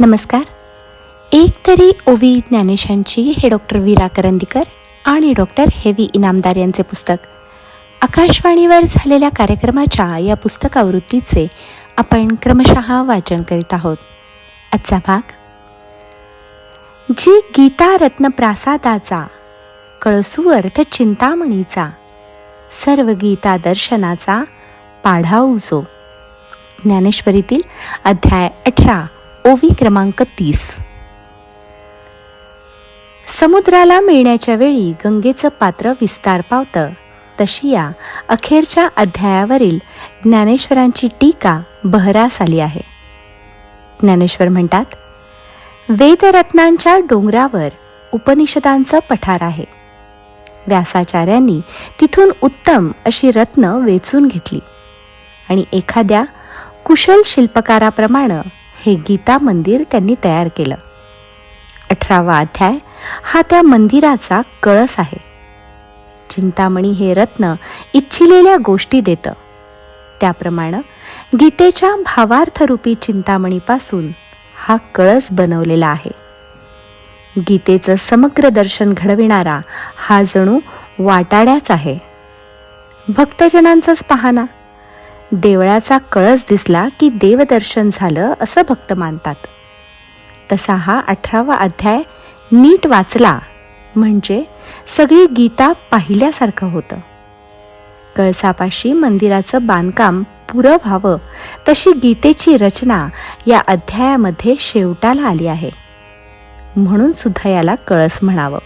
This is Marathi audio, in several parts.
नमस्कार. एक तरी ओवी ज्ञानेशांची हे डॉक्टर वीरा करंदीकर आणि डॉक्टर हेवी इनामदार यांचे पुस्तक. आकाशवाणीवर झालेल्या कार्यक्रमाच्या या पुस्तकावृत्तीचे आपण क्रमशः वाचन करीत आहोत. आजचा भाग. जी गीता रत्न प्रासादाचा कळसू अर्थ चिंतामणीचा सर्व गीता दर्शनाचा पाढाऊ जो ज्ञानेश्वरीतील अध्याय अठरा ओवी क्रमांक तीस. समुद्राला मिळण्याच्या वेळी गंगेचं पात्र विस्तार पावतं. तशी या अखेरच्या अध्यायावरील ज्ञानेश्वरांची टीका बहरास आली आहे. ज्ञानेश्वर म्हणतात वेदरत्नांच्या डोंगरावर उपनिषदांचं पठार आहे. व्यासाचार्यांनी तिथून उत्तम अशी रत्न वेचून घेतली आणि एखाद्या कुशल शिल्पकाराप्रमाणे हे गीता मंदिर त्यांनी तयार केलं. अठरावा अध्याय हा त्या मंदिराचा कळस आहे. चिंतामणी हे रत्न इच्छिलेल्या गोष्टी देतं. त्याप्रमाणे गीतेच्या भावार्थरूपी चिंतामणीपासून हा कळस बनवलेला आहे. गीतेचं समग्र दर्शन घडविणारा हा जणू वाटाड्याच आहे. भक्तजनांचंच पाहना. देवळाचा कळस दिसला की देवदर्शन झालं असं भक्त मानतात. तसा हा अठरावा अध्याय नीट वाचला म्हणजे सगळी गीता पाहिल्यासारखं होतं. कळसापाशी मंदिराचं बांधकाम पुरं व्हावं तशी गीतेची रचना या अध्यायामध्ये शेवटाला आली आहे. म्हणून सुद्धा याला कळस म्हणावं.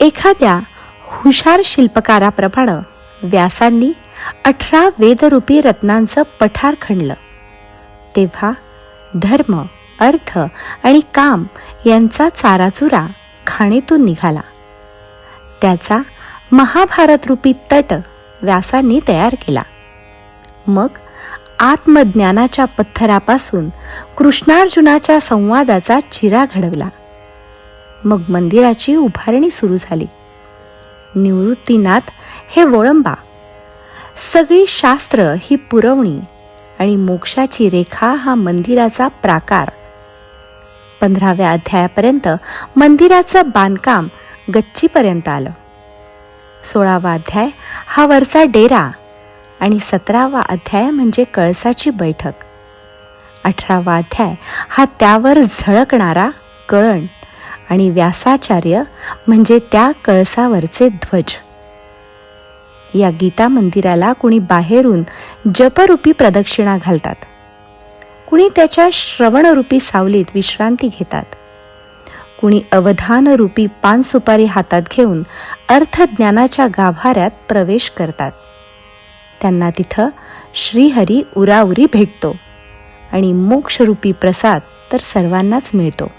एखाद्या हुशार शिल्पकाराप्रमाणे व्यासांनी अठरा वेदरूपी रत्नांचं पठार खणलं. तेव्हा धर्म अर्थ आणि काम यांचा चाराचुरा खाणीतून निघाला. त्याचा महाभारतरूपी तट व्यासांनी तयार केला. मग आत्मज्ञानाच्या पत्थरापासून कृष्णार्जुनाच्या संवादाचा चिरा घडवला. मग मंदिराची उभारणी सुरू झाली. निवृत्तीनाथ हे वळंबा. सगळी शास्त्र ही पुरवणी आणि मोक्षाची रेखा हा मंदिराचा प्राकार. पंधराव्या अध्यायापर्यंत मंदिराचं बांधकाम गच्चीपर्यंत आलं. सोळावा अध्याय हा वरचा डेरा आणि सतरावा अध्याय म्हणजे कळसाची बैठक. अठरावा अध्याय हा त्यावर झळकणारा कळण. आणि व्यासाचार्य म्हणजे त्या कळसावरचे ध्वज. या गीता मंदिराला कुणी बाहेरून जपरूपी प्रदक्षिणा घालतात. कुणी त्याच्या श्रवणरूपी सावलीत विश्रांती घेतात. कुणी अवधानरूपी पानसुपारी हातात घेऊन अर्थज्ञानाच्या गाभाऱ्यात प्रवेश करतात. त्यांना तिथं श्रीहरी उराउरी भेटतो आणि मोक्षरूपी प्रसाद तर सर्वांनाच मिळतो.